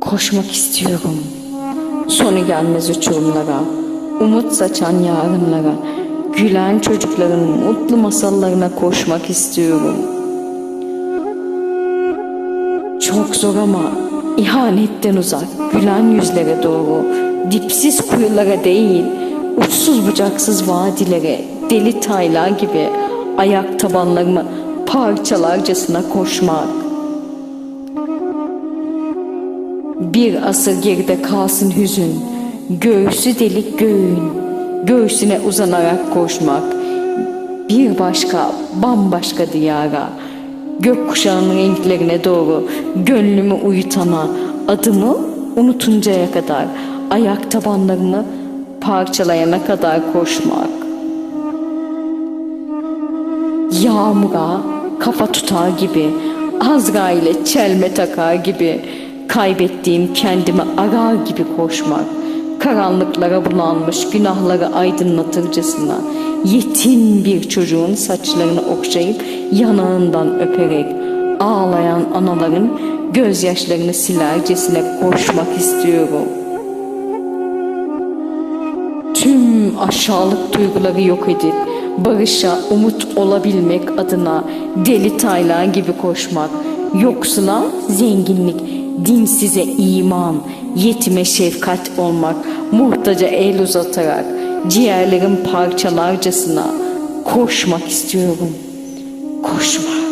Koşmak istiyorum. Sonu gelmez uçurumlara, umut saçan yarınlara, gülen çocukların mutlu masallarına koşmak istiyorum. Çok zor ama ihanetten uzak, gülen yüzlere doğru, dipsiz kuyulara değil, uçsuz bucaksız vadilere, deli taylar gibi ayak tabanlarımı parçalarcasına koşmak. Bir asır geride kalsın hüzün, göğsü delik göğün, göğsüne uzanarak koşmak. Bir başka, bambaşka diyara, gökkuşağının renklerine doğru gönlümü uyutana, adımı unutuncaya kadar, ayak tabanlarımı parçalayana kadar koşmak. Yağmura kafa tutar gibi, Azrail'e çelme takar gibi, kaybettiğim kendimi arar gibi koşmak, karanlıklara bulanmış günahları aydınlatırcasına, yetim bir çocuğun saçlarını okşayıp yanağından öperek, ağlayan anaların gözyaşlarını silercesine koşmak istiyorum. Tüm aşağılık duyguları yok edip barışa umut olabilmek adına deli taylar gibi koşmak, yoksula zenginlik, dinsize iman, yetime şefkat olmak, muhtaca el uzatarak ciğerlerin parçalarcasına koşmak istiyorum. Koşmak.